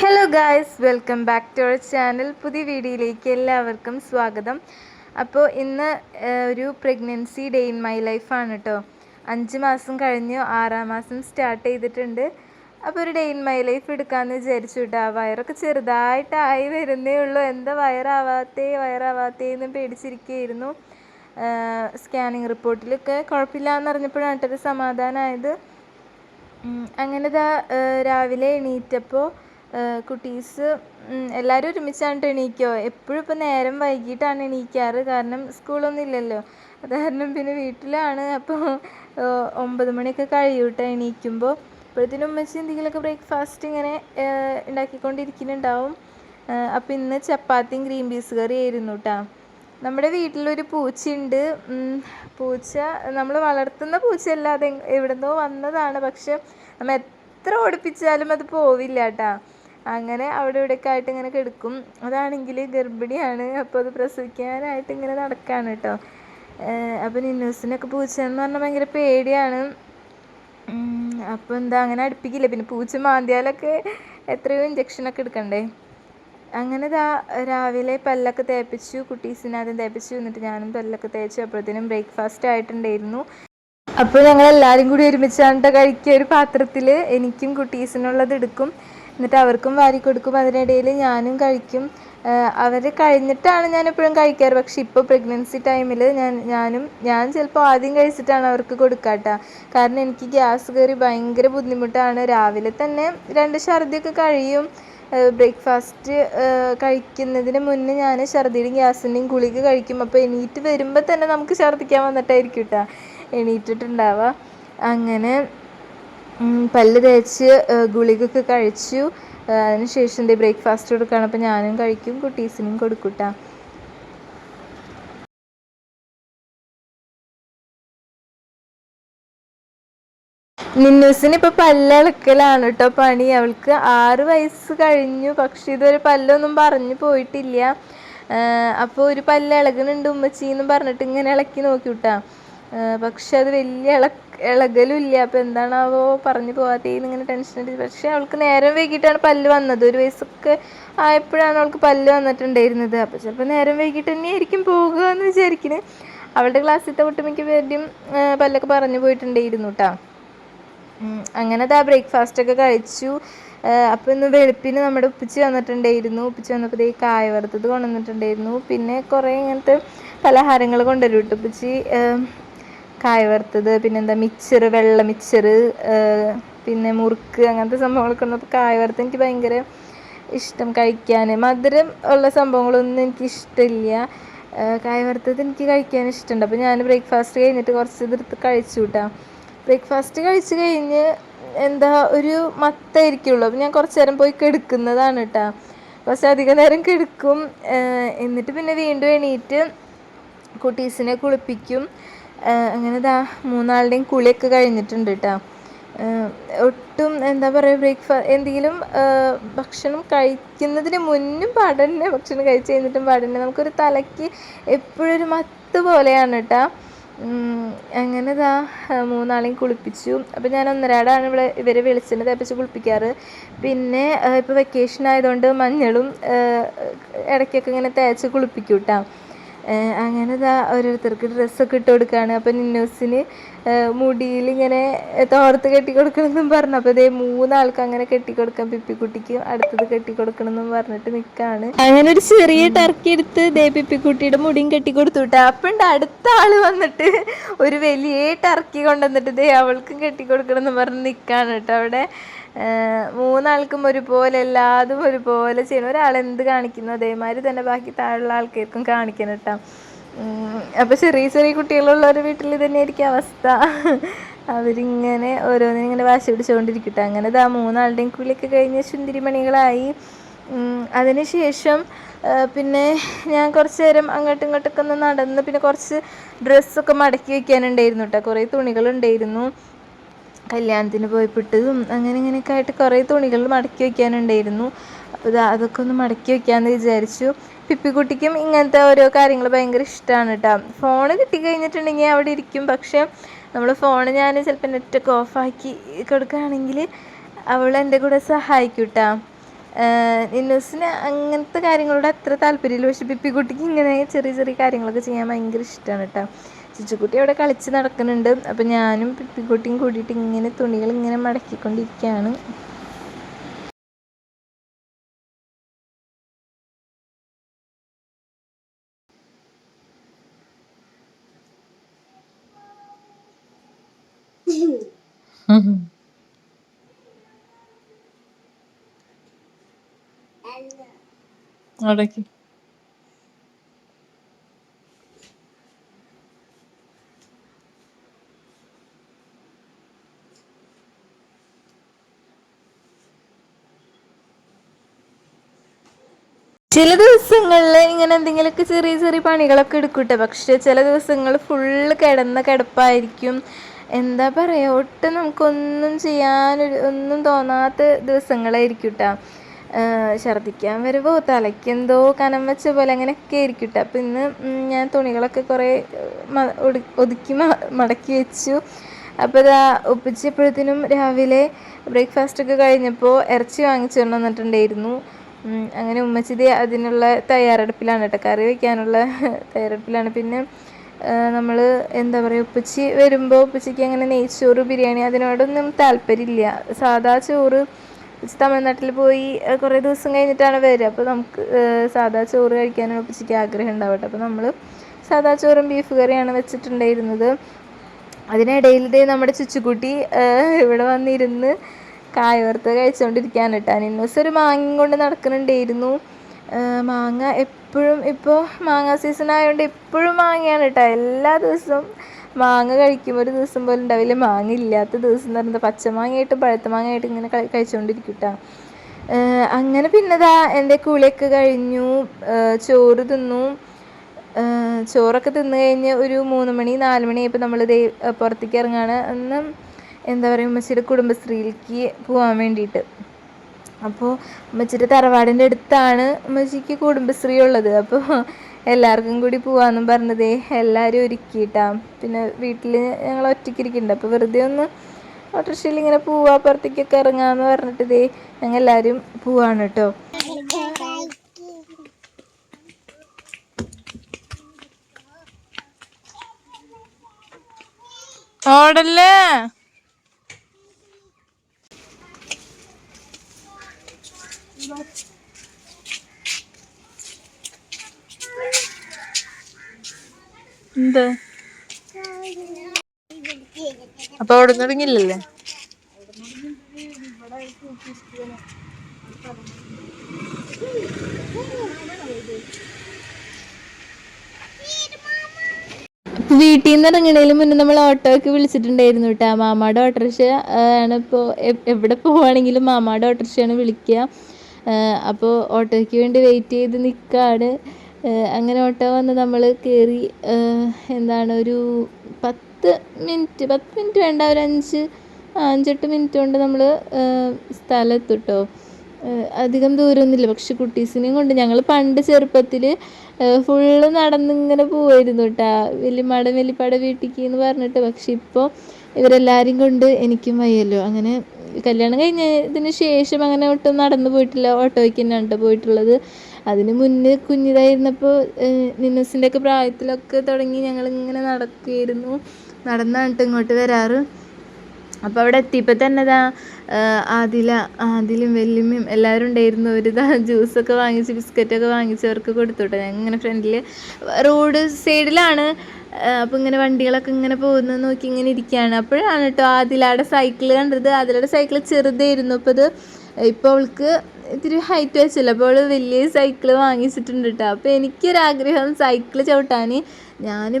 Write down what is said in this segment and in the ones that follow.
Hello guys welcome back to our channel പുതിയ വീഡിയോയിലേക്ക് എല്ലാവർക്കും സ്വാഗതം. അപ്പോൾ ഇന്ന് ഒരു പ്രഗ്നൻസി ഡേ ഇൻ മൈ ലൈഫാണ് കേട്ടോ അഞ്ച് മാസം കഴിഞ്ഞു ആറാം മാസം സ്റ്റാർട്ട് ചെയ്തിട്ടുണ്ട്. അപ്പോൾ ഒരു ഡേ ഇൻ മൈ ലൈഫ് എടുക്കാമെന്ന് വിചാരിച്ചു കേട്ടോ വയറൊക്കെ ചെറുതായിട്ടായി വരുന്നേ ഉള്ളൂ. എന്താ വയറാവാത്തേ വയറാവാത്തേ എന്ന് പേടിച്ചിരിക്കുകയായിരുന്നു സ്കാനിങ് റിപ്പോർട്ടിലൊക്കെ കുഴപ്പമില്ല എന്ന് അറിഞ്ഞപ്പോഴാണ് കേട്ടോ ഒരു സമാധാനമായത് അങ്ങനെ ദാ രാവിലെ എണീറ്റപ്പോൾ കുട്ടീസ് എല്ലാവരും ഒരുമിച്ചാണ് എണീക്കോ? എപ്പോഴും ഇപ്പോൾ നേരം വൈകിട്ടാണ് എണീക്കാറ്. കാരണം സ്കൂളൊന്നും ഇല്ലല്ലോ. അത് കാരണം പിന്നെ വീട്ടിലാണ്. അപ്പോൾ ഒമ്പത് മണിയൊക്കെ കഴിയൂട്ടോ എണീക്കുമ്പോൾ അപ്പോഴത്തേനും ഉമ്മച്ചി എന്തെങ്കിലുമൊക്കെ ബ്രേക്ക്ഫാസ്റ്റ് ഇങ്ങനെ ഉണ്ടാക്കിക്കൊണ്ടിരിക്കുന്നുണ്ടാവും. അപ്പോൾ ഇന്ന് ചപ്പാത്തിയും ഗ്രീൻ പീസ് കറി ആയിരുന്നു കേട്ടോ നമ്മുടെ വീട്ടിലൊരു പൂച്ചയുണ്ട്. പൂച്ച നമ്മൾ വളർത്തുന്ന പൂച്ചയല്ല. അത് എങ്- വന്നതാണ്. പക്ഷെ നമ്മൾ എത്ര ഓടിപ്പിച്ചാലും അത് പോവില്ല കേട്ടാ അങ്ങനെ അവിടെ ഇവിടെയൊക്കെ ആയിട്ട് ഇങ്ങനെ കിടക്കും. അതാണെങ്കിൽ ഗർഭിണിയാണ്. അപ്പോൾ അത് പ്രസവിക്കാനായിട്ട് ഇങ്ങനെ നടക്കുകയാണ് കേട്ടോ. അപ്പോൾ നിന്നൂസിനൊക്കെ പൂച്ച എന്ന് പറഞ്ഞാൽ ഭയങ്കര പേടിയാണ്. അപ്പോൾ എന്താ അങ്ങനെ അടുപ്പിക്കില്ല? പിന്നെ പൂച്ച മാന്തിയാലൊക്കെ എത്രയോ ഇഞ്ചക്ഷനൊക്കെ എടുക്കണ്ടേ? അങ്ങനെ ദാ രാവിലെ പല്ലൊക്കെ തേപ്പിച്ചു. കുട്ടീസിനെ ആദ്യം തേപ്പിച്ചു. എന്നിട്ട് ഞാനും പല്ലൊക്കെ തേച്ചു. അപ്പോഴത്തേനും ബ്രേക്ക്ഫാസ്റ്റ് ആയിട്ടുണ്ടായിരുന്നു. അപ്പോൾ ഞങ്ങൾ എല്ലാവരും കൂടി ഒരുമിച്ചാണ് കഴിക്കുക. ഒരു പാത്രത്തിൽ എനിക്കും കുട്ടീസിനുള്ളത് എടുക്കും. എന്നിട്ട് അവർക്കും വാരി കൊടുക്കും. അതിനിടയിൽ ഞാനും കഴിക്കും. അവർ കഴിഞ്ഞിട്ടാണ് ഞാൻ എപ്പോഴും കഴിക്കാറ്. പക്ഷെ ഇപ്പോൾ പ്രഗ്നൻസി ടൈമിൽ ഞാൻ ഞാനും ഞാൻ ചിലപ്പോൾ ആദ്യം കഴിച്ചിട്ടാണ് അവർക്ക് കൊടുക്കാട്ട. കാരണം എനിക്ക് ഗ്യാസ് കയറി ഭയങ്കര ബുദ്ധിമുട്ടാണ്. രാവിലെ തന്നെ രണ്ട് ഛർദിയൊക്കെ കഴിയും. ബ്രേക്ക്ഫാസ്റ്റ് കഴിക്കുന്നതിന് മുന്നേ ഞാൻ ഛർദിയുടെയും ഗ്യാസിന്റെയും ഗുളിക കഴിക്കും. അപ്പോൾ എണീറ്റ് വരുമ്പോൾ തന്നെ നമുക്ക് ഛർദ്ദിക്കാൻ വന്നിട്ടായിരിക്കും കേട്ടോ എണീറ്റിട്ടുണ്ടാവുക അങ്ങനെ പല്ല് തേച്ച് ഗുളികയൊക്കെ കഴിച്ചു. അതിന് ശേഷം ദേ ബ്രേക്ക്ഫാസ്റ്റ് കൊടുക്കുകയാണ് അപ്പോൾ ഞാനും കഴിക്കും കുട്ടീസിനും കൊടുക്കൂട്ടാ. നിന്നൂസിന് ഇപ്പൊ പല്ലിളക്കലാണ് കേട്ടോ പണി. അവൾക്ക് ആറ് വയസ്സ് കഴിഞ്ഞു. പക്ഷെ ഇതുവരെ പല്ലൊന്നും പറഞ്ഞു പോയിട്ടില്ല. അപ്പോൾ ഒരു പല്ല് ഇളകുന്നുണ്ട് ഉമ്മച്ചി എന്ന് പറഞ്ഞിട്ട് ഇങ്ങനെ ഇളക്കി നോക്കി വിട്ടാ പക്ഷെ അത് വലിയ ഇള ഇളകലും ഇല്ല അപ്പോൾ എന്താണാവോ പറഞ്ഞു പോകാത്തേന്ന് ഇങ്ങനെ ടെൻഷൻ അടിച്ചു. പക്ഷെ അവൾക്ക് നേരം വൈകിട്ടാണ് പല്ല് വന്നത്. ഒരു വയസ്സൊക്കെ ആയപ്പോഴാണ് അവൾക്ക് പല്ല് വന്നിട്ടുണ്ടായിരുന്നത്. അപ്പോൾ ചിലപ്പോൾ നേരം വൈകിട്ട് തന്നെയായിരിക്കും പോകുക എന്ന് വിചാരിക്കുന്നത് അവളുടെ ക്ലാസ്സിലത്തെ ഒട്ടുമിക്ക പേരുടെയും പല്ലൊക്കെ പറഞ്ഞു പോയിട്ടുണ്ടായിരുന്നു കേട്ടോ അങ്ങനെ ദാ ബ്രേക്ക്ഫാസ്റ്റ് ഒക്കെ കഴിച്ചു. അപ്പോൾ ഇന്ന് വെളുപ്പിന് നമ്മുടെ ഉപ്പിച്ച് വന്നിട്ടുണ്ടായിരുന്നു. ഉപ്പിച്ച് വന്നപ്പോൾ ദേ കായ വറുത്തത് കൊണ്ടുവന്നിട്ടുണ്ടായിരുന്നു. പിന്നെ കുറേ ഇങ്ങനത്തെ പലഹാരങ്ങൾ കൊണ്ടുവരും ഉപ്പിച്ച്. കായ വറുത്തത് പിന്നെന്താ മിക്സർ വെള്ള മിക്സർ പിന്നെ മുറുക്ക് അങ്ങനത്തെ സംഭവങ്ങളൊക്കെ ഉള്ളപ്പോൾ കായ വറുത്ത് എനിക്ക് ഭയങ്കര ഇഷ്ടം കഴിക്കാൻ മധുരം ഉള്ള സംഭവങ്ങളൊന്നും എനിക്ക് ഇഷ്ടമില്ല. കായ വറുത്തത് എനിക്ക് കഴിക്കാൻ ഇഷ്ടമുണ്ട്. അപ്പോൾ ഞാൻ ബ്രേക്ക്ഫാസ്റ്റ് കഴിഞ്ഞിട്ട് കുറച്ച് ഇതെടുത്ത് കഴിച്ചു കിട്ടാം ബ്രേക്ക്ഫാസ്റ്റ് കഴിച്ച് കഴിഞ്ഞ് എന്താ ഒരു മത്തായിരിക്കുള്ളൂ. അപ്പോൾ ഞാൻ കുറച്ച് നേരം പോയി കെടുക്കുന്നതാണ് കേട്ടോ കുറച്ച് അധിക നേരം കെടുക്കും. എന്നിട്ട് പിന്നെ വീണ്ടും എണീറ്റ് കുട്ടീസിനെ കുളിപ്പിക്കും. അങ്ങനെ ഇതാ മൂന്നാളുടെയും കുളിയൊക്കെ കഴിഞ്ഞിട്ടുണ്ട് കേട്ടോ ഒട്ടും എന്താ പറയുക ബ്രേക്ക്ഫാസ്റ്റ് എന്തെങ്കിലും ഭക്ഷണം കഴിക്കുന്നതിന് മുന്നും പാടന്നെ ഭക്ഷണം കഴിച്ച് കഴിഞ്ഞിട്ടും പാടന്നെ. നമുക്കൊരു തലയ്ക്ക് എപ്പോഴൊരു മത്ത് പോലെയാണ് കേട്ടോ അങ്ങനെ ഇതാ മൂന്നാളെയും കുളിപ്പിച്ചു. അപ്പോൾ ഞാൻ ഒന്നരാടാണ് ഇവിടെ ഇവരെ വെളിച്ചെണ്ണ തേപ്പിച്ച് കുളിപ്പിക്കാറ്. പിന്നെ ഇപ്പോൾ വെക്കേഷൻ ആയതുകൊണ്ട് മഞ്ഞളും ഇടയ്ക്കൊക്കെ ഇങ്ങനെ തേച്ച് കുളിപ്പിക്കും കേട്ടോ അങ്ങനെ ഇതാ ഓരോരുത്തർക്ക് ഡ്രസ്സൊക്കെ ഇട്ട് കൊടുക്കുകയാണ് അപ്പം നിന്നൂസിന് മുടിയിൽ ഇങ്ങനെ തോർത്ത് കെട്ടി കൊടുക്കണമെന്നും പറഞ്ഞു. അപ്പോൾ ഇതേ മൂന്നാൾക്ക് അങ്ങനെ കെട്ടി കൊടുക്കാം പിപ്പിക്കുട്ടിക്ക് അടുത്തത് കെട്ടി കൊടുക്കണം എന്നും പറഞ്ഞിട്ട് നിൽക്കുകയാണ് അങ്ങനെ ഒരു ചെറിയ ടർക്കി എടുത്ത് ദേ പിപ്പിക്കുട്ടിയുടെ മുടിയും കെട്ടി കൊടുത്തു വിട്ടാ. അപ്പം അടുത്ത ആൾ വന്നിട്ട് ഒരു വലിയ ടർക്കി കൊണ്ടുവന്നിട്ട് ദേ അവൾക്കും കെട്ടി കൊടുക്കണം എന്ന് പറഞ്ഞ് നിൽക്കുകയാണ് കേട്ടോ. അവിടെ മൂന്നാൾക്കും ഒരുപോലെ എല്ലാതും ഒരുപോലെ ചെയ്യണം. ഒരാൾ എന്ത് കാണിക്കുന്നു അതേമാതിരി തന്നെ ബാക്കി താഴെയുള്ള ആൾക്കാർക്കും കാണിക്കണം കേട്ടോ. അപ്പോൾ ചെറിയ ചെറിയ കുട്ടികളുള്ള ഒരു വീട്ടിൽ തന്നെയായിരിക്കും അവസ്ഥ. അവരിങ്ങനെ ഓരോന്നിനിങ്ങനെ വാശി പിടിച്ചുകൊണ്ടിരിക്കട്ടെ. അങ്ങനെ ദാ മൂന്നാളുടെയും കുളിയൊക്കെ കഴിഞ്ഞ് ചുന്തിരിമണികളായി അതിനുശേഷം ആ, പിന്നെ ഞാൻ കുറച്ച് നേരം അങ്ങോട്ടും ഇങ്ങോട്ടൊക്കെ ഒന്ന് നടന്ന് പിന്നെ കുറച്ച് ഡ്രസ്സൊക്കെ മടക്കി വെക്കാനുണ്ടായിരുന്നു കേട്ടോ. കുറേ തുണികളുണ്ടായിരുന്നു. കല്യാണത്തിന് പോയപ്പോട്ടതും അങ്ങനെ ഇങ്ങനെയൊക്കെ ആയിട്ട് കുറേ തുണികൾ മടക്കി വയ്ക്കാനുണ്ടായിരുന്നു. അപ്പോൾ ഇത് അതൊക്കെ ഒന്ന് മടക്കി വയ്ക്കാമെന്ന് വിചാരിച്ചു. പിപ്പിക്കുട്ടിക്കും ഇങ്ങനത്തെ ഓരോ കാര്യങ്ങൾ ഭയങ്കര ഇഷ്ടമാണ് കേട്ടോ ഫോൺ കിട്ടിക്കഴിഞ്ഞിട്ടുണ്ടെങ്കിൽ അവിടെ ഇരിക്കും. പക്ഷേ നമ്മൾ ഫോൺ ഞാൻ ചിലപ്പോൾ നെറ്റൊക്കെ ഓഫാക്കി കൊടുക്കുകയാണെങ്കിൽ അവൾ എന്റെ കൂടെ സഹായിക്കും കേട്ടോ നിന്നൂസിന് അങ്ങനത്തെ കാര്യങ്ങളോട് അത്ര താല്പര്യമില്ല. പക്ഷെ പിപ്പിക്കുട്ടിക്ക് ഇങ്ങനെ ചെറിയ ചെറിയ കാര്യങ്ങളൊക്കെ ചെയ്യാൻ ഭയങ്കര ഇഷ്ടമാണ് കേട്ടോ ചുച്ചുക്കുട്ടി അവിടെ കളിച്ച് നടക്കുന്നുണ്ട്. അപ്പം ഞാനും പിപ്പിക്കുട്ടിയും കൂടിയിട്ട് ഇങ്ങനെ തുണികൾ ഇങ്ങനെ മടക്കിക്കൊണ്ടിരിക്കുകയാണ്. അവിടേക്ക്. ചില ദിവസങ്ങളിൽ ഇങ്ങനെ എന്തെങ്കിലുമൊക്കെ ചെറിയ ചെറിയ പണികളൊക്കെ എടുക്കൂട്ടെ. പക്ഷെ ചില ദിവസങ്ങൾ ഫുള്ള് കിടന്ന കിടപ്പായിരിക്കും. എന്താ പറയുക ഒട്ടും നമുക്കൊന്നും ചെയ്യാനൊരു ഒന്നും തോന്നാത്ത ദിവസങ്ങളായിരിക്കും കേട്ടോ ഛർദ്ദിക്കാൻ വരുമ്പോൾ തലയ്ക്കെന്തോ കനം വെച്ച പോലെ അങ്ങനെയൊക്കെ ആയിരിക്കും കേട്ടോ അപ്പം ഇന്ന് ഞാൻ തുണികളൊക്കെ കുറേ ഒതുക്കി മടക്കി വെച്ചു. അപ്പോൾ ഇതാ ഒപ്പിച്ചപ്പോഴത്തേനും രാവിലെ ബ്രേക്ക്ഫാസ്റ്റ് ഒക്കെ കഴിഞ്ഞപ്പോൾ ഇറച്ചി വാങ്ങിച്ചു വന്നിട്ടുണ്ടായിരുന്നു അങ്ങനെ ഉമ്മച്ചിതി അതിനുള്ള തയ്യാറെടുപ്പിലാണ് കേട്ടോ. കറി വയ്ക്കാനുള്ള തയ്യാറെടുപ്പിലാണ്. പിന്നെ നമ്മൾ എന്താ പറയുക ഉപ്പച്ചി വരുമ്പോൾ ഉപ്പച്ചിക്ക് അങ്ങനെ നെയ്ച്ചോറ് ബിരിയാണി അതിനോടൊന്നും താല്പര്യമില്ല. സാധാ ചോറ് തമിഴ്നാട്ടിൽ പോയി കുറേ ദിവസം കഴിഞ്ഞിട്ടാണ് വരിക. അപ്പോൾ നമുക്ക് സാധാ ചോറ് കഴിക്കാനാണ് ഉപ്പച്ചിക്ക് ആഗ്രഹം ഉണ്ടാവട്ടെ അപ്പോൾ നമ്മൾ സാധാ ചോറും ബീഫ് കറിയാണ് വെച്ചിട്ടുണ്ടായിരുന്നത്. അതിനിടയിൽ നമ്മുടെ ചുച്ചുക്കുട്ടി ഇവിടെ വന്നിരുന്ന് കായോർത്ത് കഴിച്ചുകൊണ്ടിരിക്കുകയാണ് കേട്ടോ. നിന്നൂസ് ഒരു മാങ്ങ കൊണ്ട് നടക്കുന്നുണ്ടായിരുന്നു. മാങ്ങ എപ്പോഴും ഇപ്പോൾ മാങ്ങ സീസൺ ആയതുകൊണ്ട് എപ്പോഴും മാങ്ങയാണ് കേട്ടോ. എല്ലാ ദിവസവും മാങ്ങ കഴിക്കുമ്പോൾ ഒരു ദിവസം പോലും ഉണ്ടാവില്ല. മാങ്ങ ഇല്ലാത്ത ദിവസം എന്ന് പറയുന്നത് പച്ചമാങ്ങയായിട്ട് പഴുത്ത മാങ്ങയായിട്ട് ഇങ്ങനെ കഴിച്ചുകൊണ്ടിരിക്കും കേട്ടോ. അങ്ങനെ പിന്നെതാ എന്റെ കുളിയൊക്കെ കഴിഞ്ഞു. ചോറ് തിന്നു. ചോറൊക്കെ തിന്നു കഴിഞ്ഞ് ഒരു മൂന്ന് മണി നാല് നമ്മൾ ഇതേ പുറത്തേക്ക് ഇറങ്ങുകയാണ് അന്ന് എന്താ പറയുക ഉമ്മച്ചിയുടെ കുടുംബശ്രീയിലേക്ക് പോകാൻ വേണ്ടിയിട്ട്. അപ്പോൾ ഉമ്മച്ചിയുടെ തറവാടിന്റെ അടുത്താണ് ഉമ്മച്ചിക്ക് കുടുംബശ്രീ ഉള്ളത്. അപ്പോൾ എല്ലാവർക്കും കൂടി പോകാമെന്നും പറഞ്ഞതേ എല്ലാവരും ഒരുക്കിയിട്ടാ. പിന്നെ വീട്ടിൽ ഞങ്ങൾ ഒറ്റയ്ക്കിരിക്കുന്നുണ്ട്. അപ്പോൾ വെറുതെ ഒന്ന് ഓട്ടോറിക്ഷയിൽ ഇങ്ങനെ പോവാ പുറത്തേക്കൊക്കെ ഇറങ്ങാമെന്ന് പറഞ്ഞിട്ട് ഇതേ ഞങ്ങൾ എല്ലാവരും പോവാണ് കേട്ടോ. ഓടല്ലേ? എന്ത്? അപ്പൊ അവിടെ തുടങ്ങിയില്ലല്ലേ വീട്ടിൽ നിന്ന് ഇറങ്ങണതിന് മുന്നേ നമ്മൾ ഓട്ടോയ്ക്ക് വിളിച്ചിട്ടുണ്ടായിരുന്നു കേട്ടോ മാമാടെ ഓട്ടോറിക്ഷ ആണ് ഇപ്പോൾ എവിടെ പോവുകയാണെങ്കിലും മാമാടെ ഓട്ടോറിക്ഷയാണ് വിളിക്കുക അപ്പോൾ ഓട്ടോയ്ക്ക് വേണ്ടി വെയിറ്റ് ചെയ്ത് നിൽക്കുകയാണ് അങ്ങനെ ഓട്ടോ വന്ന് നമ്മൾ കയറി എന്താണ് ഒരു പത്ത് മിനിറ്റ് പത്ത് മിനിറ്റ് വേണ്ട ഒരു അഞ്ച് അഞ്ചെട്ട് മിനിറ്റ് കൊണ്ട് നമ്മൾ സ്ഥലത്തു കേട്ടോ അധികം ദൂരമൊന്നുമില്ല പക്ഷെ കുട്ടീസിനെയും കൊണ്ട്. ഞങ്ങൾ പണ്ട് ചെറുപ്പത്തിൽ ഫുള്ള് നടന്നിങ്ങനെ പോവായിരുന്നു കേട്ടോ വലിയമ്മയുടെ വലിയപ്പാടെ വീട്ടിലേക്ക് എന്ന് പറഞ്ഞിട്ട്. പക്ഷെ ഇപ്പോൾ ഇവരെല്ലാവരും കൊണ്ട് എനിക്കും വയ്യല്ലോ. അങ്ങനെ കല്യാണം കഴിഞ്ഞതിന് ശേഷം അങ്ങനെ ഒട്ടും നടന്നു പോയിട്ടില്ല. ഓട്ടോയ്ക്ക് തന്നെയാണ് പോയിട്ടുള്ളത്. അതിന് മുന്നേ കുഞ്ഞിതായിരുന്നപ്പോൾ നിന്നൂസിന്റെ ഒക്കെ പ്രായത്തിലൊക്കെ തുടങ്ങി ഞങ്ങളിങ്ങനെ നടക്കുകയായിരുന്നു നടന്നാണ് ഇങ്ങോട്ട് വരാറ്. അപ്പോൾ അവിടെ എത്തിയപ്പോൾ തന്നെ ഇതാ ആദില ആദിലും വെല്ലുമ്മയും എല്ലാവരും ഉണ്ടായിരുന്നു. ഒരു ഇതാ ജ്യൂസൊക്കെ വാങ്ങിച്ച് ബിസ്ക്കറ്റൊക്കെ വാങ്ങിച്ച് അവർക്ക് കൊടുത്തു കേട്ടോ ഞാൻ ഇങ്ങനെ ഫ്രണ്ടിൽ റോഡ് സൈഡിലാണ് അപ്പോൾ ഇങ്ങനെ വണ്ടികളൊക്കെ ഇങ്ങനെ പോകുന്നത് നോക്കി ഇങ്ങനെ ഇരിക്കുകയാണ്. അപ്പോഴാണ് കേട്ടോ ആദിലയുടെ സൈക്കിൾ കണ്ടത്. ആദിലയുടെ സൈക്കിൾ ചെറുതായിരുന്നു. അപ്പോൾ അത് ഇപ്പോൾ അവൾക്ക് ഇത്തിരി ഹൈറ്റ് വെച്ചല്ലോ. അപ്പോൾ അവൾ വലിയ സൈക്കിൾ വാങ്ങിച്ചിട്ടുണ്ട് കേട്ടോ അപ്പോൾ എനിക്കൊരാഗ്രഹം സൈക്കിൾ ചവിട്ടാൻ. ഞാൻ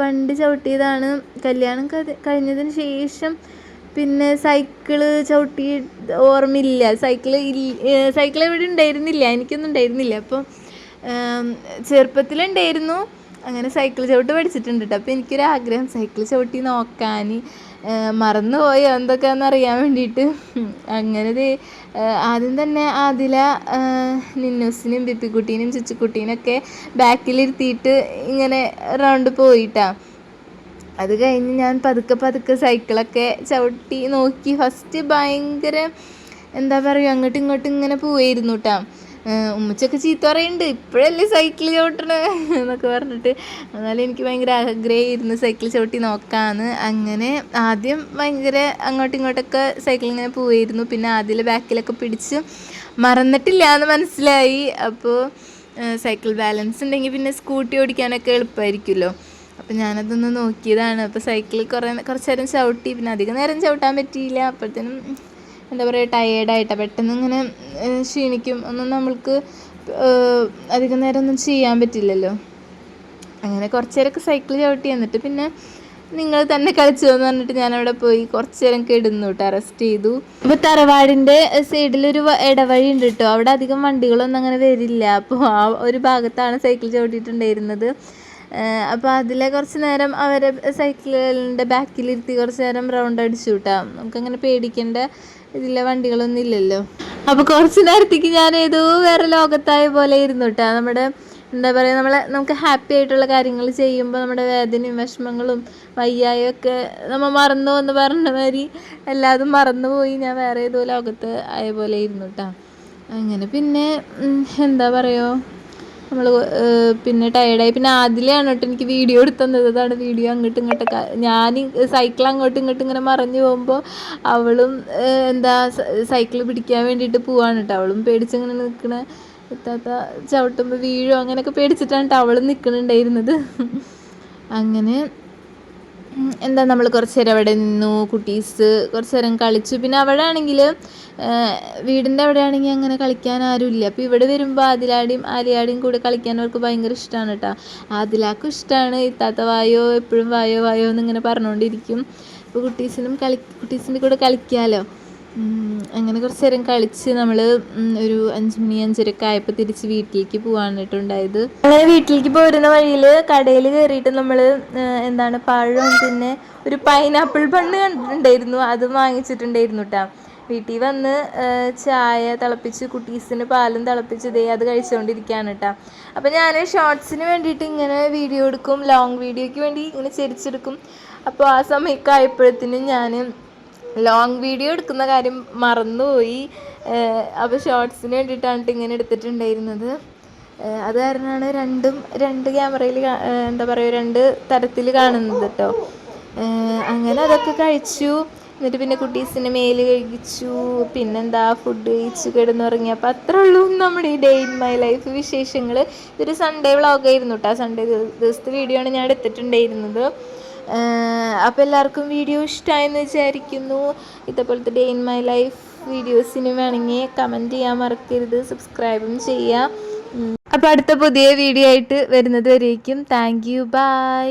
പണ്ട് ചവിട്ടിയതാണ് കല്യാണം കഴിഞ്ഞതിന് ശേഷം പിന്നെ സൈക്കിൾ ചവിട്ടി ഓർമ്മയില്ല. സൈക്കിൾ സൈക്കിൾ എവിടെ ഉണ്ടായിരുന്നില്ല. എനിക്കൊന്നും ഉണ്ടായിരുന്നില്ല. അപ്പോൾ ചെറുപ്പത്തിലുണ്ടായിരുന്നു. അങ്ങനെ സൈക്കിൾ ചവിട്ട് പഠിച്ചിട്ടുണ്ട് കേട്ടോ അപ്പോൾ എനിക്കൊരാഗ്രഹം സൈക്കിൾ ചവിട്ടി നോക്കാൻ. മറന്നു എന്തൊക്കെയാന്ന് അറിയാൻ വേണ്ടിയിട്ട്. അങ്ങനെ ആദ്യം തന്നെ ആദില നിന്നൂസിനും ബിപ്പിക്കുട്ടീനും ചുച്ചുക്കുട്ടീനൊക്കെ ബാക്കിലിരുത്തിയിട്ട് ഇങ്ങനെ റൗണ്ട് പോയിട്ടാ. അത് കഴിഞ്ഞ് ഞാൻ പതുക്കെ പതുക്കെ സൈക്കിളൊക്കെ ചവിട്ടി നോക്കി. ഫസ്റ്റ് ഭയങ്കര എന്താ പറയുക അങ്ങോട്ടും ഇങ്ങോട്ടും ഇങ്ങനെ പോവായിരുന്നു കേട്ടോ ഉമ്മച്ചൊക്കെ ചീത്ത പറയുന്നുണ്ട് ഇപ്പോഴല്ലേ സൈക്കിൾ ചവിട്ടണേ എന്നൊക്കെ പറഞ്ഞിട്ട്. എന്നാലും എനിക്ക് ഭയങ്കര ആഗ്രഹമായിരുന്നു സൈക്കിൾ ചവിട്ടി നോക്കാമെന്ന് അങ്ങനെ ആദ്യം ഭയങ്കര അങ്ങോട്ടും ഇങ്ങോട്ടൊക്കെ സൈക്കിൾ ഇങ്ങനെ പോവായിരുന്നു. പിന്നെ ആദ്യം ബാക്കിലൊക്കെ പിടിച്ച് മറന്നിട്ടില്ല എന്ന് മനസ്സിലായി. അപ്പോൾ സൈക്കിൾ ബാലൻസ് ഉണ്ടെങ്കിൽ പിന്നെ സ്കൂട്ടി ഓടിക്കാനൊക്കെ എളുപ്പമായിരിക്കുമല്ലോ. അപ്പം ഞാനതൊന്ന് നോക്കിയതാണ്. അപ്പോൾ സൈക്കിൾ കുറേ കുറച്ച് നേരം ചവിട്ടി. പിന്നെ അധികം നേരം ചവിട്ടാൻ പറ്റിയില്ല. അപ്പോഴത്തേനും എന്താ പറയുക ടയേർഡായിട്ടാണ് പെട്ടെന്ന് ഇങ്ങനെ ക്ഷീണിക്കും. ഒന്നും നമ്മൾക്ക് അധികം നേരം ഒന്നും ചെയ്യാൻ പറ്റില്ലല്ലോ. അങ്ങനെ കുറച്ച് നേരമൊക്കെ സൈക്കിൾ ചവിട്ടി. എന്നിട്ട് പിന്നെ നിങ്ങൾ തന്നെ കളിച്ചു എന്ന് പറഞ്ഞിട്ട് ഞാൻ അവിടെ പോയി കുറച്ച് നേരം കിടന്നു കേട്ടോ അറസ്റ്റ് ചെയ്തു. അപ്പോൾ തറവാടിന്റെ സൈഡിലൊരു ഇടവഴി ഉണ്ട് കേട്ടോ അവിടെ അധികം വണ്ടികളൊന്നും അങ്ങനെ വരില്ല. അപ്പോൾ ആ ഒരു ഭാഗത്താണ് സൈക്കിൾ ചവിട്ടിയിട്ടുണ്ടായിരുന്നത്. അപ്പോൾ അതിലെ കുറച്ച് നേരം അവരെ സൈക്കിളിന്റെ ബാക്കിലിരുത്തി കുറച്ച് നേരം റൗണ്ട് അടിച്ചു കേട്ടോ നമുക്കങ്ങനെ പേടിക്കേണ്ട. ഇതിലെ വണ്ടികളൊന്നും ഇല്ലല്ലോ. അപ്പോൾ കുറച്ച് നേരത്തേക്ക് ഞാൻ ഏതോ വേറെ ലോകത്തായ പോലെ ഇരുന്നു കേട്ടോ നമ്മുടെ എന്താ പറയുക നമ്മളെ നമുക്ക് ഹാപ്പി ആയിട്ടുള്ള കാര്യങ്ങൾ ചെയ്യുമ്പോൾ നമ്മുടെ വേദനയും വിഷമങ്ങളും വയ്യായും ഒക്കെ നമ്മൾ മറന്നു എന്ന് പറഞ്ഞ മാതിരി എല്ലാതും മറന്നുപോയി ഞാൻ വേറെ ഏതോ ലോകത്ത് ആയ പോലെ ഇരുന്നു കേട്ടോ അങ്ങനെ പിന്നെ എന്താ പറയുക നമ്മൾ പിന്നെ ടയേർഡായി പിന്നെ അതിലെയാണ് കേട്ടോ എനിക്ക് വീഡിയോ എടുത്ത് തന്നത് അതാണ് വീഡിയോ അങ്ങോട്ടും ഇങ്ങോട്ടൊക്കെ ഞാൻ സൈക്കിൾ അങ്ങോട്ടും ഇങ്ങോട്ടും ഇങ്ങനെ മറിഞ്ഞു പോകുമ്പോൾ അവളും എന്താ സൈക്കിൾ പിടിക്കാൻ വേണ്ടിയിട്ട് പോവാണ് കേട്ടോ. അവളും പേടിച്ചിങ്ങനെ നിൽക്കണ എത്താത്ത ചവിട്ടുമ്പോൾ വീഴോ അങ്ങനെയൊക്കെ പേടിച്ചിട്ടാണ് കേട്ടോ അവളും നിൽക്കണുണ്ടായിരുന്നത് അങ്ങനെ എന്താ നമ്മൾ കുറച്ച് നേരം അവിടെ നിന്നു കുട്ടീസ് കുറച്ച് നേരം കളിച്ചു. പിന്നെ അവിടെ ആണെങ്കിൽ വീടിന്റെ അവിടെ ആണെങ്കിൽ അങ്ങനെ കളിക്കാൻ ആരുമില്ല. അപ്പോൾ ഇവിടെ വരുമ്പോൾ ആദിലാടിയും ആലിയാടിയും കൂടെ കളിക്കാൻ അവർക്ക് ഭയങ്കര ഇഷ്ടമാണ് കേട്ടോ. ആദിലാക്കും ഇഷ്ടമാണ് ഇത്താത്ത വായോ എപ്പോഴും വായോ വായോ എന്നിങ്ങനെ പറഞ്ഞുകൊണ്ടിരിക്കും അപ്പോൾ കുട്ടീസിനും കളി കുട്ടീസിന്റെ കൂടെ കളിക്കാമല്ലോ അങ്ങനെ കുറച്ച് നേരം കളിച്ച് നമ്മൾ ഒരു അഞ്ച് മണി അഞ്ചരക്കെ ആയപ്പോൾ തിരിച്ച് വീട്ടിലേക്ക് ഉണ്ടായത്. അങ്ങനെ വീട്ടിലേക്ക് പോരുന്ന വഴിയിൽ കടയിൽ കയറിയിട്ട് നമ്മൾ എന്താണ് പഴം പിന്നെ ഒരു പൈനാപ്പിൾ ബണ്ണ് കണ്ടിട്ടുണ്ടായിരുന്നു അത് വാങ്ങിച്ചിട്ടുണ്ടായിരുന്നു കേട്ടോ വീട്ടിൽ വന്ന് ചായ തിളപ്പിച്ച് കുട്ടീസിന് പാലും തിളപ്പിച്ച് ഇതേ അത് കഴിച്ചുകൊണ്ടിരിക്കുകയാണ് കേട്ടോ അപ്പോൾ ഞാൻ ഷോർട്സിന് വേണ്ടിയിട്ട് ഇങ്ങനെ വീഡിയോ എടുക്കും ലോങ് വീഡിയോയ്ക്ക് വേണ്ടി ഇങ്ങനെ ചരിച്ചെടുക്കും. അപ്പോൾ ആ സമയമൊക്കെ ഞാൻ ലോങ് വീഡിയോ എടുക്കുന്ന കാര്യം മറന്നുപോയി. അപ്പോൾ ഷോർട്സിന് വേണ്ടിയിട്ടാണ് ട്ടോ ഇങ്ങനെ എടുത്തിട്ടുണ്ടായിരുന്നത്. അത് കാരണമാണ് രണ്ടും രണ്ട് ക്യാമറയിൽ എന്താ പറയുക രണ്ട് തരത്തിൽ കാണുന്നത് കേട്ടോ അങ്ങനെ അതൊക്കെ കഴിച്ചു. എന്നിട്ട് പിന്നെ കുട്ടീസിന് മേൽ കഴിച്ചു. പിന്നെന്താ ഫുഡ് കഴിച്ചു കിടന്നുറങ്ങി. അപ്പോൾ അത്രേ ഉള്ളൂ നമ്മുടെ ഈ ഡേ ഇൻ മൈ ലൈഫ് വിശേഷങ്ങൾ ഇതൊരു സൺഡേ വ്ളോഗായിരുന്നു കേട്ടോ സൺഡേ ദിവസത്തെ വീഡിയോ ആണ് ഞാൻ എടുത്തിട്ടുണ്ടായിരുന്നത്. അപ്പോൾ എല്ലാവർക്കും വീഡിയോ ഇഷ്ടമായെന്ന് വിചാരിക്കുന്നു. ഇതേപോലത്തെ ഡേ ഇൻ മൈ ലൈഫ് വീഡിയോസിന് വേണമെങ്കിൽ കമന്റ് ചെയ്യാൻ മറക്കരുത്. സബ്സ്ക്രൈബും ചെയ്യാം. അപ്പോൾ അടുത്ത പുതിയ വീഡിയോ ആയിട്ട് വരുന്നത് വരേക്കും. Thank you by